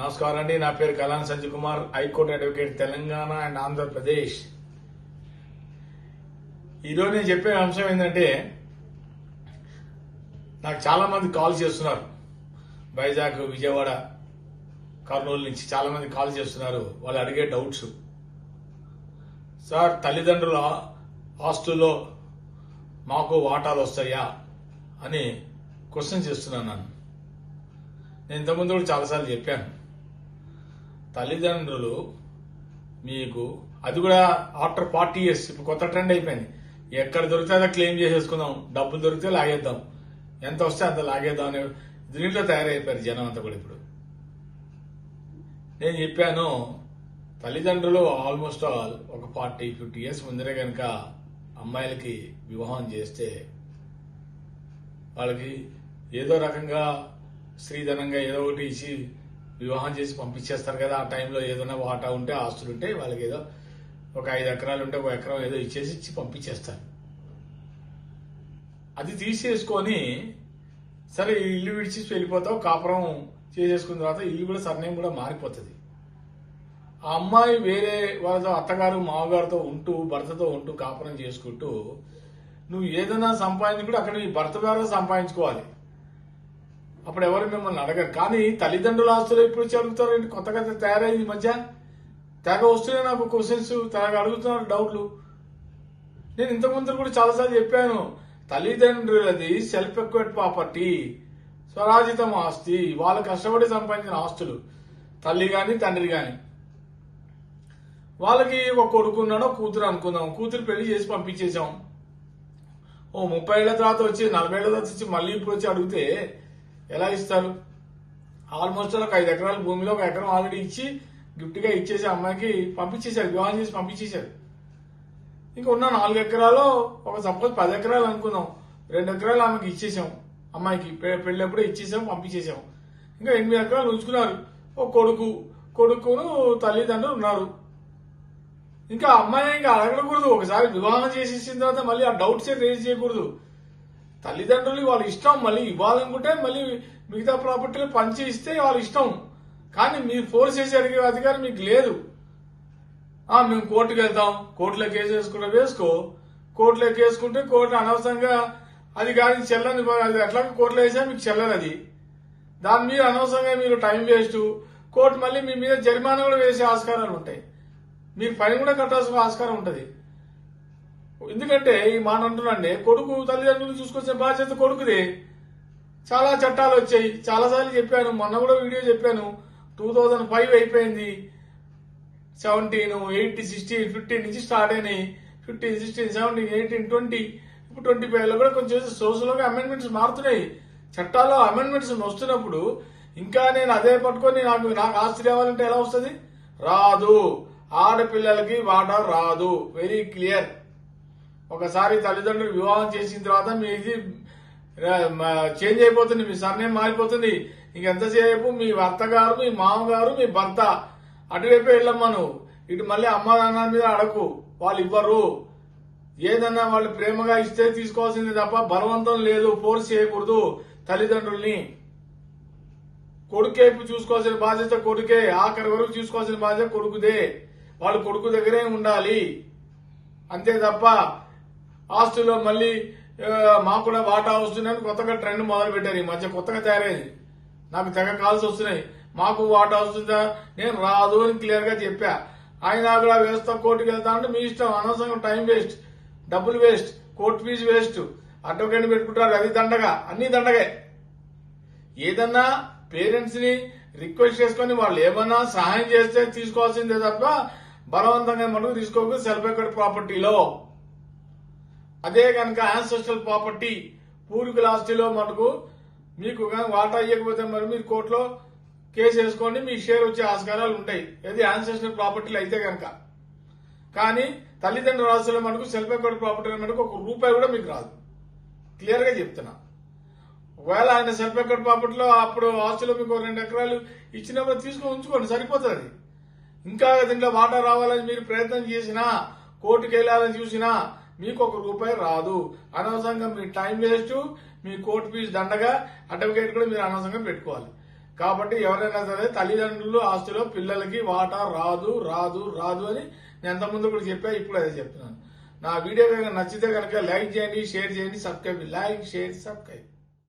నమస్కారం అండి నా పేరు Kalan Sanjay Kumar high court advocate Telangana and Andhra Pradesh. ఈరోజు నేను చెప్పే అంశం ఏంటంటే నాకు చాలా మంది కాల్ చేస్తున్నారు. వైజాగ్ విజయవాడ కర్నూలు నుంచి చాలా మంది కాల్ చేస్తున్నారు. వాళ్ళు అడిగే డౌట్స్. సార్ తల్లిదండ్రుల హాస్టల్లో మాకు వాటాలు వస్తాయా అని క్వశ్చన్ చేస్తున్నాను నన్ను. నేను ఇంతకుముందు కూడా చాలాసార్లు చెప్పాను. తల్లిదండ్రులు మీకు అది కూడా ఆఫ్టర్ ఫార్టీ ఇయర్స్ ఇప్పుడు కొత్త ట్రెండ్ అయిపోయింది. ఎక్కడ దొరికితే అలా క్లెయిమ్ చేసేసుకుందాం. డబ్బులు దొరికితే లాగేద్దాం. ఎంత వస్తే అంత లాగేద్దాం అనే దీంట్లో తయారైపోయారు జనం అంతా కూడా ఇప్పుడు. నేను చెప్పాను తల్లిదండ్రులు ఆల్మోస్ట్ ఆల్ ఒక ఫార్టీ ఫిఫ్టీ ఇయర్స్ ముందరే కనుక అమ్మాయిలకి వివాహం చేస్తే వాళ్ళకి ఏదో రకంగా స్త్రీధనంగా ఏదో ఒకటి ఇచ్చి వివాహం చేసి పంపించేస్తారు కదా ఆ టైంలో ఏదైనా వాటా ఉంటే ఆస్తులు ఉంటే వాళ్ళకి ఏదో ఒక ఐదు ఎకరాలు ఉంటే ఒక ఎకరం ఏదో ఇచ్చేసి ఇచ్చి పంపించేస్తారు. అది తీసేసుకొని సరే ఇల్లు విడిచి వెళ్ళిపోతావు కాపురం చేసేసుకున్న తర్వాత ఇల్లు కూడా సర్నేమ్ కూడా మారిపోతుంది. ఆ అమ్మాయి వేరే వాళ్ళతో అత్తగారు మామగారితో ఉంటూ భర్తతో ఉంటూ కాపురం చేసుకుంటూ నువ్వు ఏదైనా సంపాదించి కూడా అక్కడ నీ భర్త ద్వారా సంపాదించుకోవాలి. అప్పుడు ఎవరు మిమ్మల్ని అడగరు. కానీ తల్లిదండ్రుల ఆస్తులు ఎప్పుడు వచ్చి అడుగుతారు? ఏంటి? కొత్తగా తయారైంది మధ్య? తెగ వస్తున్నాయి నాకు క్వశ్చన్స్ తెగ అడుగుతున్నారు డౌట్లు. నేను ఇంతకుముందు కూడా చాలాసార్లు చెప్పాను. తల్లిదండ్రులది సెల్ఫ్ ఎక్వైడ్ ప్రాపర్టీ స్వరాజితం ఆస్తి. వాళ్ళు కష్టపడి సంపాదించిన ఆస్తులు. తల్లి కానీ తండ్రి కానీ వాళ్ళకి ఒక కొడుకు ఉన్నాడో కూతురు అనుకుందాం. కూతురు పెళ్ళి చేసి పంపించేశాం. ఓ ముప్పై ఏళ్ళ తర్వాత వచ్చి నలభై ఏళ్ళ తర్వాత వచ్చి మళ్ళీ ఇప్పుడు వచ్చి అడిగితే ఎలా ఇస్తారు? ఆల్మోస్ట్ ఒక ఐదు ఎకరాల భూమిలో ఒక ఎకరం ఆల్రెడీ ఇచ్చి గిఫ్ట్గా ఇచ్చేసి అమ్మాయికి పంపించేశారు వివాహం చేసి పంపించేశారు. ఇంకా ఉన్న నాలుగు ఎకరాలు ఒక సపోజ్ పది ఎకరాలు అనుకుందాం. రెండు ఎకరాలు ఆమెకి ఇచ్చేసాం అమ్మాయికి. పె- పెళ్ళప్పుడు ఇచ్చేసాం పంపించేసాం. ఇంకా ఎనిమిది ఎకరాలు ఉంచుకున్నారు. ఒక కొడుకు. కొడుకును తల్లిదండ్రులు ఉన్నారు. ఇంకా అమ్మాయి ఇంకా అడగకూడదు. ఒకసారి వివాహం చేసేసిన తర్వాత మళ్ళీ ఆ డౌట్స్ రేజ్ చేయకూడదు. తల్లిదండ్రులు వాళ్ళ ఇష్టం మళ్ళీ ఇవ్వాలనుకుంటే మళ్ళీ మిగతా ప్రాపర్టీలు పంచి ఇస్తే వాళ్ళ ఇష్టం. కానీ మీరు ఫోర్స్ చేసి అడిగే అధికారం మీకు లేదు. ఆ మేము కోర్టుకు వెళ్తాం. కోర్టులో కేసు వేసుకుంటే వేసుకో. కోర్టులో వేసుకుంటే కోర్టు అనవసరంగా అది కానీ చెల్లని అది ఎట్లా కోర్టులో వేసా మీకు చెల్లని అది. దాని మీద అనవసరంగా మీరు టైం వేస్ట్. కోర్టు మళ్ళీ మీ మీద జరిమానా కూడా వేసే ఆస్కారాలు ఉంటాయి. మీరు ఫైన్ కూడా కట్టాల్సిన ఆస్కారం ఉంటుంది. ఎందుకంటే ఈ మాట అంటున్నాండి కొడుకు తల్లిదండ్రులు చూసుకొచ్చే బాధ్యత కొడుకుదే. చాలా చట్టాలు వచ్చాయి. చాలాసార్లు చెప్పాను మొన్న కూడా వీడియో చెప్పాను. టూ థౌజండ్ ఫైవ్ అయిపోయింది. సెవెంటీన్ ఎయిటీ సిక్స్టీన్ ఫిఫ్టీన్ నుంచి స్టార్ట్ అయినాయి. Fifteen sixteen seventeen eighteen twenty ఇప్పుడు ట్వంటీ ఫైవ్లో కూడా కొంచెం సోషల్గా అమెండ్మెంట్స్ మారుతున్నాయి. చట్టాల్లో అమెండ్మెంట్స్ వస్తున్నప్పుడు ఇంకా నేను అదే పట్టుకొని నాకు నాకు ఆస్తి రావాలంటే ఎలా వస్తుంది? రాదు. ఆడపిల్లలకి వాటా రాదు. వెరీ క్లియర్ ఒకసారి తల్లిదండ్రులు వివాహం చేసిన తర్వాత మీ ఇది చేంజ్ అయిపోతుంది మీ సర్నేమ్ మారిపోతుంది. ఇంకెంతసేపు మీ అత్తగారు మీ మామగారు మీ భర్త అటువైపే వెళ్ళమ్మా నువ్వు. ఇటు మళ్ళీ అమ్మ నాన్న మీద అడకు. వాళ్ళు ఇవ్వరు. ఏదన్నా వాళ్ళు ప్రేమగా ఇస్తే తీసుకోవాల్సింది తప్ప బలవంతం లేదు ఫోర్స్ చేయకూడదు తల్లిదండ్రుల్ని. కొడుకే చూసుకోవాల్సిన బాధ్యత కొడుకే. ఆఖరి వరకు చూసుకోవాల్సిన బాధ్యత కొడుకుదే. వాళ్ళు కొడుకు దగ్గరే ఉండాలి. అంతే తప్ప హాస్టల్లో మళ్ళీ మాకు కూడా వాటా వస్తుందని కొత్తగా ట్రెండ్ మొదలు పెట్టారు ఈ మధ్య కొత్తగా తయారైంది. నాకు తెగ కాల్స్ వస్తున్నాయి. మాకు వాటా వస్తుందా? నేను రాదు అని క్లియర్గా చెప్పా. ఆయన కూడా వేస్తా కోర్టుకి వెళ్తా అంటే మీ ఇష్టం. అనవసరంగా టైం వేస్ట్ డబ్బులు waste court fee waste. Advocate పెట్టుకుంటారు అది దండగా అన్ని దండగే. ఏదన్నా పేరెంట్స్ని రిక్వెస్ట్ చేసుకొని వాళ్ళు ఏమన్నా సహాయం చేస్తే తీసుకోవాల్సిందే తప్ప బలవంతంగా మటుకు తీసుకోకు సెల్ఫ్ ఎక్కడ ప్రాపర్టీలో. అదే కనుక ఆన్సెస్ట్రల్ ప్రాపర్టీ పూర్వీకుల ఆస్తిలో మనకు మీకు వాటా ఇవ్వకపోతే మరి మీరు కోర్టులో కేసు వేసుకోండి మీ షేర్ వచ్చే ఆస్కారాలు ఉంటాయి. అది ఆన్సెస్ట్రల్ ప్రాపర్టీలు అయితే కనుక కానీ తల్లిదండ్రుల ఆస్తులో మనకు సెల్ఫ్ ఎక్కడ్ ప్రాపర్టీ మనకు ఒక రూపాయి కూడా మీకు రాదు. క్లియర్గా చెప్తున్నా. ఒకవేళ ఆయన సెల్ఫ్ ఎక్కడ్ ప్రాపర్టీలో అప్పుడు ఆస్తిలో మీకు రెండు ఎకరాలు ఇచ్చినప్పుడు తీసుకొని ఉంచుకోండి సరిపోతుంది. ఇంకా దీంట్లో వాటా రావాలని మీరు ప్రయత్నం చేసినా కోర్టుకు వెళ్ళాలని చూసినా మీకు ఒక రూపాయి రాదు. అనవసరంగా మీ టైం వేస్ట్ మీ కోర్టు ఫీజు దండగా అడ్వకేట్ కూడా మీరు అనవసరంగా పెట్టుకోవాలి. కాబట్టి ఎవరైనా సరే తల్లిదండ్రులు ఆస్తిలో పిల్లలకి వాటా రాదు రాదు రాదు అని నేను ఎంతమంది కూడా చెప్పా ఇప్పుడు అదే చెప్తున్నాను. నా వీడియో కనుక నచ్చితే కనుక లైక్ చేయండి షేర్ చేయండి సబ్స్క్రైబ్ లైక్ షేర్ సబ్స్క్రైబ్.